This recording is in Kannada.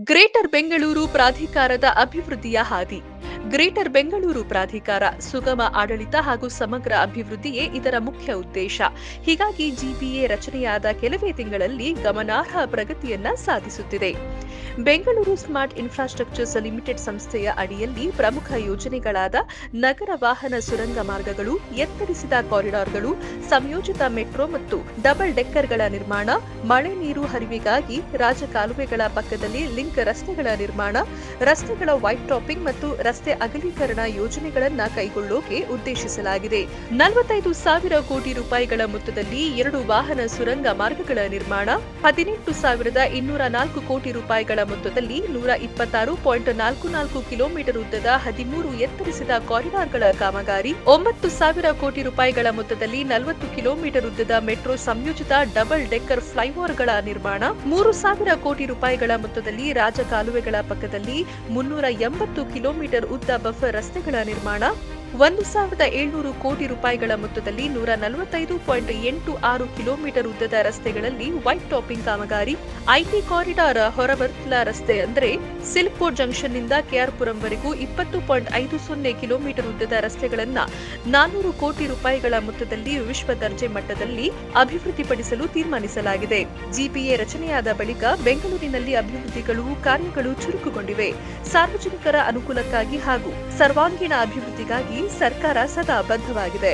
ಗ್ರೇಟರ್ ಬೆಂಗಳೂರು ಪ್ರಾಧಿಕಾರದ ಅಭಿವೃದ್ಧಿಯ ಹಾದಿ. ಗ್ರೇಟರ್ ಬೆಂಗಳೂರು ಪ್ರಾಧಿಕಾರ, ಸುಗಮ ಆಡಳಿತ ಹಾಗೂ ಸಮಗ್ರ ಅಭಿವೃದ್ಧಿಯೇ ಇದರ ಮುಖ್ಯ ಉದ್ದೇಶ. ಹೀಗಾಗಿ ಜಿಪಿಎ ರಚನೆಯಾದ ಕೆಲವೇ ತಿಂಗಳಲ್ಲಿ ಗಮನಾರ್ಹ ಪ್ರಗತಿಯನ್ನ ಸಾಧಿಸುತ್ತಿದೆ. ಬೆಂಗಳೂರು ಸ್ಮಾರ್ಟ್ ಇನ್ಫ್ರಾಸ್ಟ್ರಕ್ಚರ್ಸ್ ಲಿಮಿಟೆಡ್ ಸಂಸ್ಥೆಯ ಅಡಿಯಲ್ಲಿ ಪ್ರಮುಖ ಯೋಜನೆಗಳಾದ ನಗರ ವಾಹನ ಸುರಂಗ ಮಾರ್ಗಗಳು, ಎತ್ತರಿಸಿದ ಕಾರಿಡಾರ್ಗಳು, ಸಂಯೋಜಿತ ಮೆಟ್ರೋ ಮತ್ತು ಡಬಲ್ ಡೆಕ್ಕರ್ಗಳ ನಿರ್ಮಾಣ, ಮಳೆ ನೀರು ಹರಿವಿಗಾಗಿ ರಾಜಕಾಲುವೆಗಳ ಪಕ್ಕದಲ್ಲಿ ಲಿಂಕ್ ರಸ್ತೆಗಳ ನಿರ್ಮಾಣ, ರಸ್ತೆಗಳ ವೈಟ್ ಟಾಪಿಂಗ್ ಮತ್ತು ರಸ್ತೆ ಅಗಲೀಕರಣ ಯೋಜನೆಗಳನ್ನ ಕೈಗೊಳ್ಳೋಕೆ ಉದ್ದೇಶಿಸಲಾಗಿದೆ. ನಲವತ್ತೈದು ಸಾವಿರ ಕೋಟಿ ರೂಪಾಯಿಗಳ ಮೊತ್ತದಲ್ಲಿ ಎರಡು ವಾಹನ ಸುರಂಗ ಮಾರ್ಗಗಳ ನಿರ್ಮಾಣ, ಹದಿನೆಂಟು ಸಾವಿರದ ಇನ್ನೂರ ನಾಲ್ಕು ಕೋಟಿ ರೂಪಾಯಿಗಳ ಮೊತ್ತದಲ್ಲಿ ನೂರ ಇಪ್ಪತ್ತಾರು ಪಾಯಿಂಟ್ ನಾಲ್ಕು ನಾಲ್ಕು ಕಿಲೋಮೀಟರ್ ಉದ್ದದ ಹದಿಮೂರು ಎತ್ತರಿಸಿದ ಕಾರಿಡಾರ್ಗಳ ಕಾಮಗಾರಿ, ಒಂಬತ್ತು ಸಾವಿರ ಕೋಟಿ ರೂಪಾಯಿಗಳ ಮೊತ್ತದಲ್ಲಿ ನಲವತ್ತು ಕಿಲೋಮೀಟರ್ ಉದ್ದದ ಮೆಟ್ರೋ ಸಂಯೋಜಿತ ಡಬಲ್ ಡೆಕ್ಕರ್ ಫ್ಲೈಓವರ್ಗಳ ನಿರ್ಮಾಣ, ಮೂರು ಸಾವಿರ ಕೋಟಿ ರೂಪಾಯಿಗಳ ಮೊತ್ತದಲ್ಲಿ ರಾಜಕಾಲುವೆಗಳ ಪಕ್ಕದಲ್ಲಿ ಮುನ್ನೂರ ಎಂಬತ್ತು ಕಿಲೋಮೀಟರ್ ಉದ್ದ ಬಫರ್ ರಸ್ತೆಗಳ ನಿರ್ಮಾಣ ಒಂದು ಸಾವಿರದ ಏಳ್ನೂರು ಕೋಟಿ ರೂಪಾಯಿಗಳ ಮೊತ್ತದಲ್ಲಿ ನೂರ ನಲವತ್ತೈದು ಪಾಯಿಂಟ್ ಎಂಟು ಆರು ಕಿಲೋಮೀಟರ್ ಉದ್ದದ ರಸ್ತೆಗಳಲ್ಲಿ ವೈಟ್ ಟಾಪಿಂಗ್ ಕಾಮಗಾರಿ, ಐಟಿ ಕಾರಿಡಾರ್ ಹೊರವರ್ತಲ ರಸ್ತೆ ಅಂದರೆ ಸಿಲ್ಕ್ಪೋರ್ಟ್ ಜಂಕ್ಷನ್ನಿಂದ ಕೆಆರ್ಪುರಂವರೆಗೂ ಇಪ್ಪತ್ತು ಪಾಯಿಂಟ್ ಐದು ಸೊನ್ನೆ ಕಿಲೋಮೀಟರ್ ಉದ್ದದ ರಸ್ತೆಗಳನ್ನ ನಾನ್ನೂರು ಕೋಟಿ ರೂಪಾಯಿಗಳ ಮೊತ್ತದಲ್ಲಿ ವಿಶ್ವ ದರ್ಜೆ ಮಟ್ಟದಲ್ಲಿ ಅಭಿವೃದ್ಧಿಪಡಿಸಲು ತೀರ್ಮಾನಿಸಲಾಗಿದೆ. ಜಿಪಿಎ ರಚನೆಯಾದ ಬಳಿಕ ಬೆಂಗಳೂರಿನಲ್ಲಿ ಅಭಿವೃದ್ಧಿಗಳು ಕಾರ್ಯಗಳು ಚುರುಕುಗೊಂಡಿವೆ. ಸಾರ್ವಜನಿಕರ ಅನುಕೂಲಕ್ಕಾಗಿ ಹಾಗೂ ಸರ್ವಾಂಗೀಣ ಅಭಿವೃದ್ಧಿಗಾಗಿ ಸರ್ಕಾರ ಸದಾ ಬದ್ಧವಾಗಿದೆ.